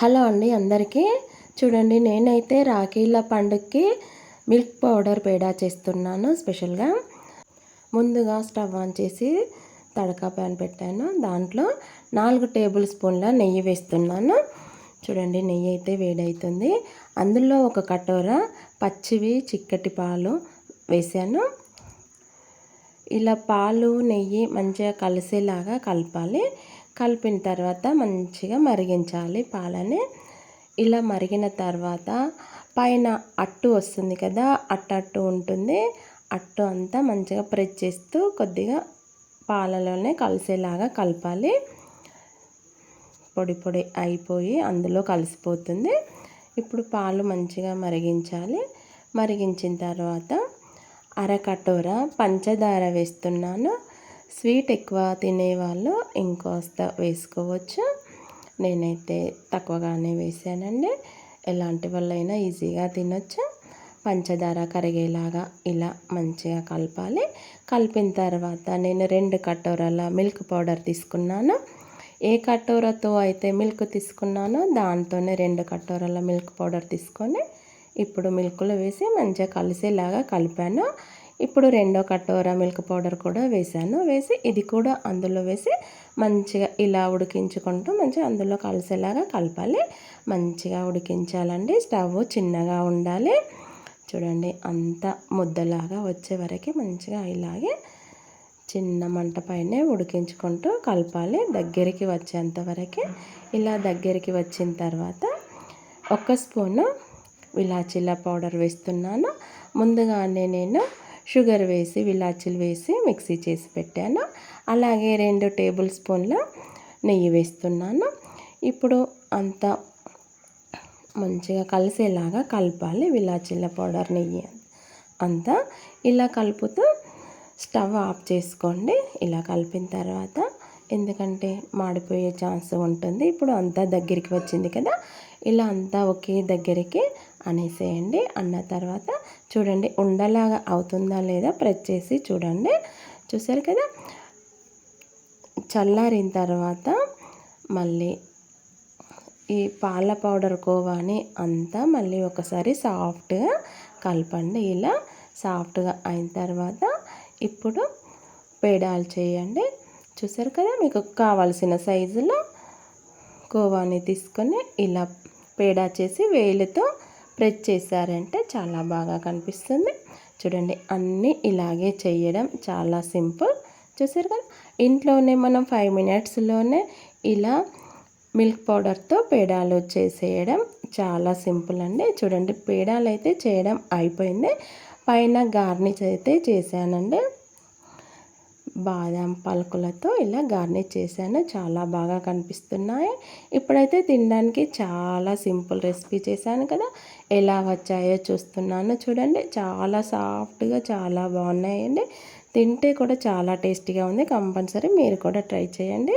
Hello అండి అందరికీ. చూడండి నేనైతే రాఖీల పండుగకి మిల్క్ పౌడర్ పేడా చేస్తున్నాను స్పెషల్గా. ముందుగా స్టవ్ ఆన్ చేసి తడకా ప్యాన్ పెట్టాను. దాంట్లో నాలుగు టేబుల్ స్పూన్ల నెయ్యి వేస్తున్నాను. చూడండి నెయ్యి అయితే వేడవుతుంది అందులో ఒక కటోర పచ్చివి చిక్కటి పాలు వేసాను. ఇలా పాలు నెయ్యి మంచిగా కలిసేలాగా కలపాలి. కలిపిన తర్వాత మంచిగా మరిగించాలి పాలని. ఇలా మరిగిన తర్వాత పైన అట్టు వస్తుంది కదా అట్టు అట్టు ఉంటుంది. అట్టు అంతా మంచిగా ప్రెస్ చేస్తూ కొద్దిగా పాలలోనే కలిసేలాగా కలపాలి. పొడి పొడి అయిపోయి అందులో కలిసిపోతుంది. ఇప్పుడు పాలు మంచిగా మరిగించాలి. మరిగించిన తర్వాత అరకటోర పంచదార వేస్తున్నాను. స్వీట్ ఎక్కువ తినేవాళ్ళు ఇంకోస్త వేసుకోవచ్చు. నేనైతే తక్కువగానే వేసానండి. ఎలాంటి వాళ్ళైనా ఈజీగా తినొచ్చు. పంచదార కరిగేలాగా ఇలా మంచిగా కలపాలి. కలిపిన తర్వాత నేను రెండు కటోరాల మిల్క్ పౌడర్ తీసుకున్నాను. ఏ కటోరతో అయితే మిల్క్ తీసుకున్నానో దాంతోనే రెండు కటోరాల మిల్క్ పౌడర్ తీసుకొని ఇప్పుడు మిల్క్లో వేసి మంచిగా కలిసేలాగా కలిపాను. ఇప్పుడు రెండో కటోరా మిల్క్ పౌడర్ కూడా వేసాను వేసి ఇది కూడా అందులో వేసి మంచిగా ఇలా ఉడికించుకుంటూ మంచిగా అందులో కలిసేలాగా కలపాలి. మంచిగా ఉడికించాలండి. స్టవ్ చిన్నగా ఉండాలి. చూడండి అంత ముద్దలాగా వచ్చే వరకు మంచిగా ఇలాగే చిన్న మంట పైనే ఉడికించుకుంటూ కలపాలి. దగ్గరికి వచ్చేంత వరకే. ఇలా దగ్గరికి వచ్చిన తర్వాత ఒక స్పూను విలాచీల పౌడర్ వేస్తున్నాను. ముందుగానే నేను షుగర్ వేసి విలాచీలు వేసి మిక్సీ చేసి పెట్టాను. అలాగే రెండు టేబుల్ స్పూన్ల నెయ్యి వేస్తున్నాను. ఇప్పుడు అంతా మంచిగా కలిసేలాగా కలపాలి. విలాచీల పౌడర్ నెయ్యి అంతా ఇలా కలుపుతూ స్టవ్ ఆఫ్ చేసుకోండి. ఇలా కలిపిన తర్వాత ఎందుకంటే మాడిపోయే ఛాన్స్ ఉంటుంది. ఇప్పుడు అంతా దగ్గరికి వచ్చింది కదా ఇలా అంతా ఒకే దగ్గరికి అనేసేయండి. అన్న తర్వాత చూడండి ఉండలాగా అవుతుందా లేదా ప్రెస్ చేసి చూడండి. చూసారు కదా? చల్లారిన తర్వాత మళ్ళీ ఈ పాల పౌడర్ కోవాని అంతా మళ్ళీ ఒకసారి సాఫ్ట్గా కలపండి. ఇలా సాఫ్ట్గా అయిన తర్వాత ఇప్పుడు పేడాలు చేయండి. చూసారు కదా? మీకు కావాల్సిన సైజులో కోవాని తీసుకొని ఇలా పేడా చేసి వేలుతో ప్రెస్ చేశారంటే చాలా బాగా కనిపిస్తుంది. చూడండి అన్నీ ఇలాగే చేయడం చాలా సింపుల్. చూసారు కదా ఇంట్లోనే మనం ఫైవ్ మినిట్స్లోనే ఇలా మిల్క్ పౌడర్తో పేడాలు చేసేయడం చాలా సింపుల్ అండి. చూడండి పేడాలు అయితే చేయడం అయిపోయింది. పైన గార్నిష్ అయితే చేశానండి. బాదం పలుకులతో ఇలా గార్నిష్ చేశాను. చాలా బాగా కనిపిస్తున్నాయి. ఇప్పుడైతే తినడానికి చాలా సింపుల్ రెసిపీ చేశాను కదా. ఎలా వచ్చాయో చూస్తున్నాను చూడండి. చాలా సాఫ్ట్గా చాలా బాగున్నాయండి. తింటే కూడా చాలా టేస్టీగా ఉంది. కంపల్సరీ మీరు కూడా ట్రై చేయండి.